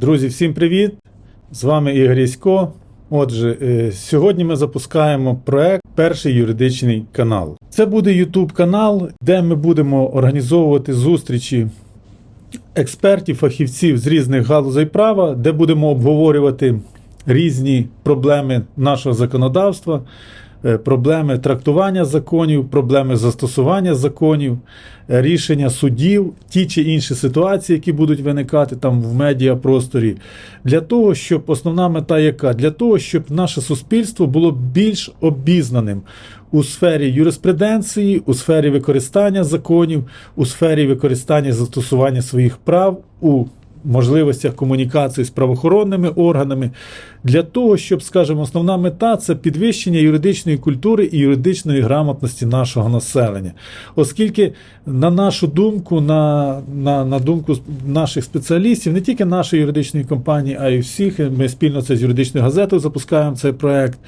Друзі, всім привіт! З вами Ігор Ясько. Отже, е, сьогодні ми запускаємо проект Перший юридичний канал. Це буде YouTube канал, де ми будемо організовувати зустрічі експертів, фахівців з різних галузей права, де будемо обговорювати різні проблеми нашого законодавства, проблеми трактування законів, проблеми застосування законів, е, рішення судів, ті чи інші ситуації, які будуть виникати там в медіапросторі, для того, щоб основна мета яка? Для того, щоб наше суспільство було більш обізнаним у сфері юриспруденції, у сфері використання законів, у сфері використання застосування своїх прав у можливостях комунікації з правоохоронними органами, для того, щоб, скажімо, основна мета це підвищення юридичної культури і юридичної грамотності нашого населення. Оскільки, на нашу думку, на, на, на думку наших спеціалістів, не тільки нашої юридичної компанії, а й всіх, ми спільно це з юридичною газетою запускаємо цей проект.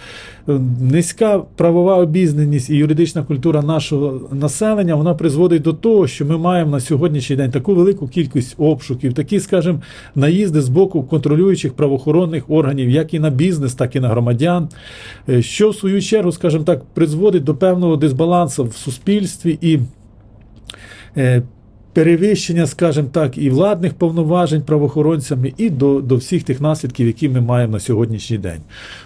Низька правова обізнаність і юридична культура нашого населення вона призводить до того, що ми маємо на сьогоднішній день таку велику кількість обшуків, такі, скажімо, наїзди з боку контролюючих правоохоронних органів, як і на бізнес, так і на громадян, е, що в свою чергу, скажімо так, призводить до певного дисбалансу в суспільстві і е, перевищення, скажімо так, і владних повноважень правоохоронцями, і до, до всіх тих наслідків, які ми маємо на сьогоднішній день.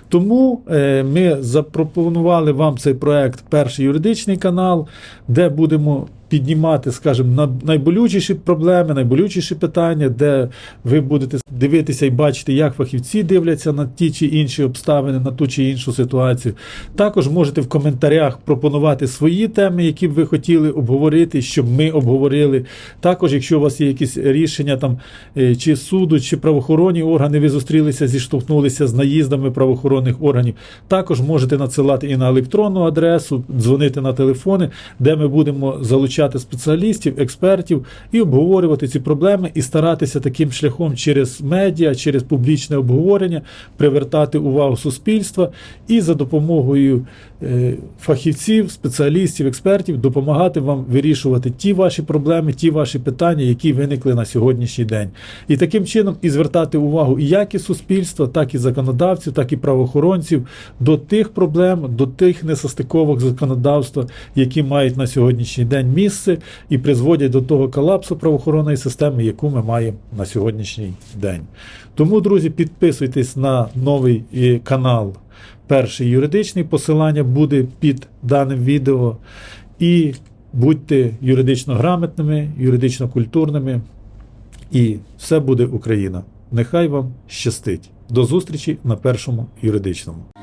Тому е, ми запропонували вам цей проект Перший юридичний канал, де будемо піднімати, скажімо, на- найболючіші проблеми, найболючіші питання, де ви будете дивитися і бачити, як фахівці дивляться на ті чи інші обставини, на ту чи іншу ситуацію. Також можете в коментарях пропонувати свої теми, які б ви хотіли обговорити, щоб ми обговорили. Також, якщо у вас є якісь рішення там е, чи суду, чи правоохоронні органи, ви зустрілися, зіштовхнулися з наїздами правоохоронних органів. Також можете надсилати і на електронну адресу, дзвонити на телефони, де ми будемо залучати спеціалістів, експертів і обговорювати ці проблеми і старатися таким шляхом через медіа, через публічне обговорення привертати увагу суспільства і за допомогою е, фахівців, спеціалістів, експертів допомагати вам вирішувати ті ваші проблеми, ті ваші питання, які виникли на сьогоднішній день. І таким чином і звертати увагу як і суспільства, так і законодавців, так і правоохоронців до тих проблем, до тих несостиковок законодавства, які мають на сьогоднішній день місце і призводять до того колапсу правоохоронної системи, яку ми маємо на сьогоднішній день. Тому, друзі, підписуйтесь на новий е, канал. Перший юридичний посилання буде під даним відео. І будьте юридично грамотними, юридично культурними. І все буде Україна. Нехай вам щастить. До зустрічі на першому юридичному.